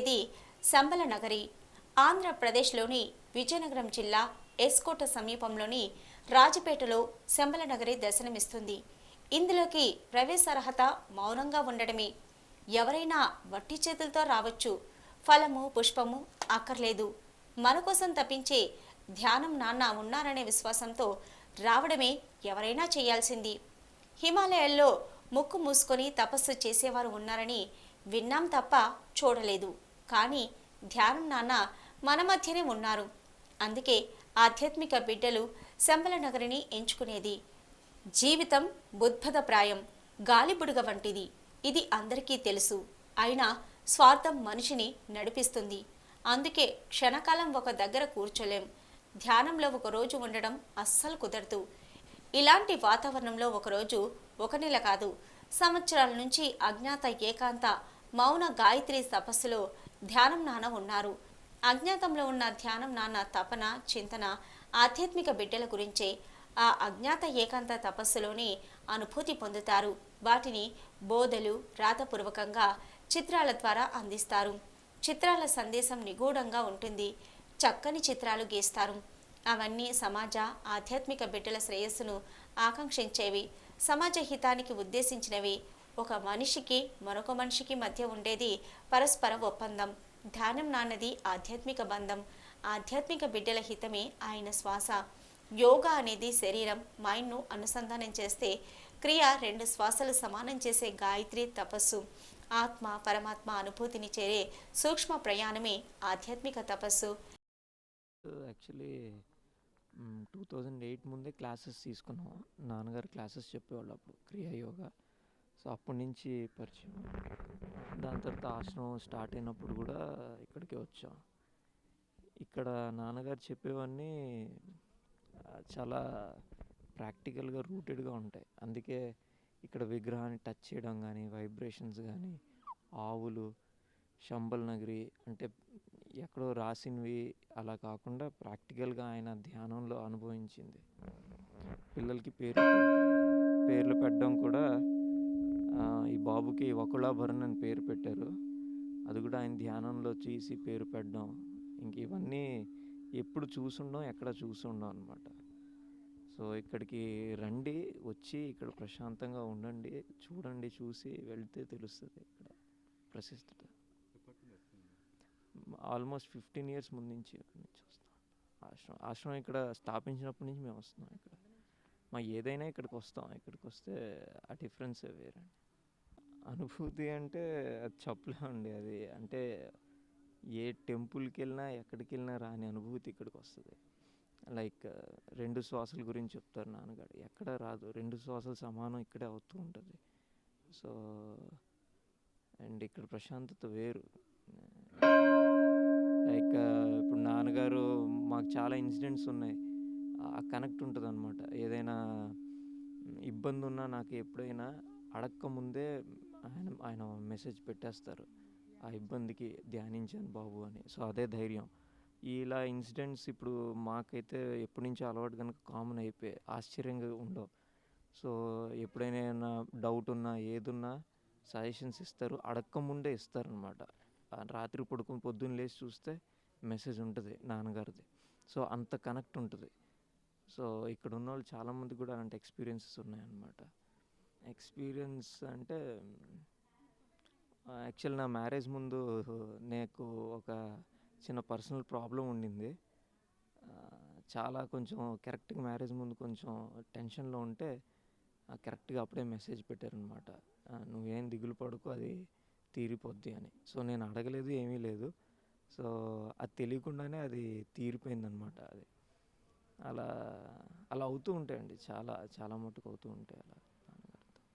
ఇది సంబల నగరి. ఆంధ్రప్రదేశ్లోని విజయనగరం జిల్లా ఎస్కోట సమీపంలోని రాజపేటలో శంబల నగరి దర్శనమిస్తుంది. ఇందులోకి ప్రవేశార్హత మౌనంగా ఉండడమే. ఎవరైనా వట్టి చేతులతో రావచ్చు. ఫలము పుష్పము అక్కర్లేదు మన కోసం తప్పించే ధ్యానం నాన్న ఉన్నారనే విశ్వాసంతో రావడమే ఎవరైనా చేయాల్సింది. హిమాలయాల్లో ముక్కు మూసుకొని తపస్సు చేసేవారు ఉన్నారని విన్నాం తప్ప చూడలేదు. కానీ ధ్యానం నాన్న మన మధ్యనే ఉన్నారు. అందుకే ఆధ్యాత్మిక బిడ్డలు శంబల నగరిని ఎంచుకునేది. జీవితం బుద్భదప్రాయం గాలిబుడుగ వంటిది. ఇది అందరికీ తెలుసు. అయినా స్వార్థం మనిషిని నడిపిస్తుంది. అందుకే క్షణకాలం ఒక దగ్గర కూర్చోలేం. ధ్యానంలో ఒక రోజు ఉండడం అస్సలు కుదరదు. ఇలాంటి వాతావరణంలో ఒకరోజు ఒక నెల కాదు. సంవత్సరాల నుంచి అజ్ఞాత ఏకాంత మౌన గాయత్రి తపస్సులో ధ్యానం నాన్న ఉన్నారు. అజ్ఞాతంలో ఉన్న ధ్యానం నాన్న తపన చింతన ఆధ్యాత్మిక బిడ్డల గురించే ఆ అజ్ఞాత ఏకాంత తపస్సులోనే అనుభూతి పొందుతారు. వాటిని బోధలు రాతపూర్వకంగా చిత్రాల ద్వారా అందిస్తారు. చిత్రాల సందేశం నిగూఢంగా ఉంటుంది. చక్కని చిత్రాలు గీస్తారు. అవన్నీ సమాజ ఆధ్యాత్మిక బిడ్డల శ్రేయస్సును ఆకాంక్షించేవి. సమాజ హితానికి ఉద్దేశించినవి. ఒక మనిషికి మరొక మనిషికి మధ్య ఉండేది పరస్పర ఒప్పందం. ధ్యానం నాన్నది ఆధ్యాత్మిక బంధం. ఆధ్యాత్మిక బిడ్డల హితమే ఆయన శ్వాస. యోగా అనేది శరీరం. మైండ్ను అనుసంధానం చేస్తే క్రియ రెండు శ్వాసలు సమానం చేసే గాయత్రి తపస్సు. ఆత్మ పరమాత్మ అనుభూతిని చేరే సూక్ష్మ ప్రయాణమే ఆధ్యాత్మిక తపస్సు. యాక్చువల్లీ టూ థౌజండ్ ఎయిట్ ముందే క్లాసెస్ తీసుకున్నాం. నాన్నగారు క్లాసెస్ చెప్పేవాళ్ళు అప్పుడు క్రియా యోగా. సో అప్పటి నుంచి పరిచయం. దాని తర్వాత ఆశ్రమం స్టార్ట్ అయినప్పుడు కూడా ఇక్కడికే వచ్చాం. ఇక్కడ నాన్నగారు చెప్పేవన్నీ చాలా ప్రాక్టికల్గా రూటెడ్గా ఉంటాయి. అందుకే ఇక్కడ విగ్రహాన్ని టచ్ చేయడం కానీ వైబ్రేషన్స్ కానీ ఆవులు శంబల్ నగరి అంటే ఎక్కడో రాసినవి అలా కాకుండా ప్రాక్టికల్గా ఆయన ధ్యానంలో అనుభవించింది. పిల్లలకి పేరు పేర్లు పెట్టడం కూడా ఈ బాబుకి వకుళాభరణ్ అని పేరు పెట్టారు. అది కూడా ఆయన ధ్యానంలో చూసి పేరు పెట్టడం. ఇంక ఇవన్నీ ఎప్పుడు చూసుండం ఎక్కడ చూసుండం అనమాట సో ఇక్కడికి రండి వచ్చి ఇక్కడ ప్రశాంతంగా ఉండండి చూడండి చూసి వెళ్తే తెలుస్తుంది ఇక్కడ ప్రశస్తత ఆల్మోస్ట్ ఫిఫ్టీన్ ఇయర్స్ ముందు నుంచి ఇక్కడి నుంచి వస్తాం. ఆశ్రమం ఆశ్రమం ఇక్కడ స్థాపించినప్పటి నుంచి మేము వస్తున్నాం ఇక్కడ. మా ఏదైనా ఇక్కడికి వస్తాం. ఇక్కడికి వస్తే ఆ డిఫరెన్స్ వేరండి. అనుభూతి అంటే అది చెప్పలేమండి. అది అంటే ఏ టెంపుల్కి వెళ్ళినా ఎక్కడికి వెళ్ళినా రాని అనుభూతి ఇక్కడికి వస్తుంది. లైక్ రెండు శ్వాసల గురించి చెప్తారు నాన్నగారు. ఎక్కడ రాదు. రెండు శ్వాసలు సమానం ఇక్కడే అవుతూ ఉంటుంది. సో అండ్ ఇక్కడ ప్రశాంతత వేరు. లైక్ ఇప్పుడు నాన్నగారు మాకు చాలా ఇన్సిడెంట్స్ ఉన్నాయి. కనెక్ట్ ఉంటుంది అనమాట ఏదైనా ఇబ్బంది ఉన్నా నాకు ఎప్పుడైనా అడక్క ముందే ఆయన ఆయన మెసేజ్ పెట్టేస్తారు. ఆ ఇబ్బందికి ధ్యానించాను బాబు అని. సో అదే ధైర్యం. ఇలా ఇన్సిడెంట్స్ ఇప్పుడు మాకైతే ఎప్పటి నుంచో అలవాటు కనుక కామన్ అయిపోయి ఆశ్చర్యంగా ఉండవు. సో ఎప్పుడైనా డౌట్ ఉన్నా ఏదున్నా సజెషన్స్ ఇస్తారు. అడక్క ముందే ఇస్తారనమాట రాత్రి పడుకుని పొద్దున్న లేచి చూస్తే మెసేజ్ ఉంటుంది నాన్నగారిది. సో అంత కనెక్ట్ ఉంటుంది. సో ఇక్కడ ఉన్న వాళ్ళు చాలామంది కూడా అలాంటి ఎక్స్పీరియన్సెస్ ఉన్నాయన్నమాట. ఎక్స్పీరియన్స్ అంటే యాక్చువల్ నా మ్యారేజ్ ముందు నాకు ఒక చిన్న పర్సనల్ ప్రాబ్లం ఉండింది. చాలా కొంచెం కరెక్ట్గా మ్యారేజ్ ముందు కొంచెం టెన్షన్లో ఉంటే కరెక్ట్గా అప్పుడే మెసేజ్ పెట్టారనమాట నువ్వేం దిగులు పడుకు అది తీరిపోద్ది అని. సో నేను అడగలేదు ఏమీ లేదు. సో అది తెలియకుండానే అది తీరిపోయిందనమాట అది. అలా అలా అవుతూ ఉంటాయండి. చాలా చాలా మటుకు అవుతూ ఉంటాయి అలా.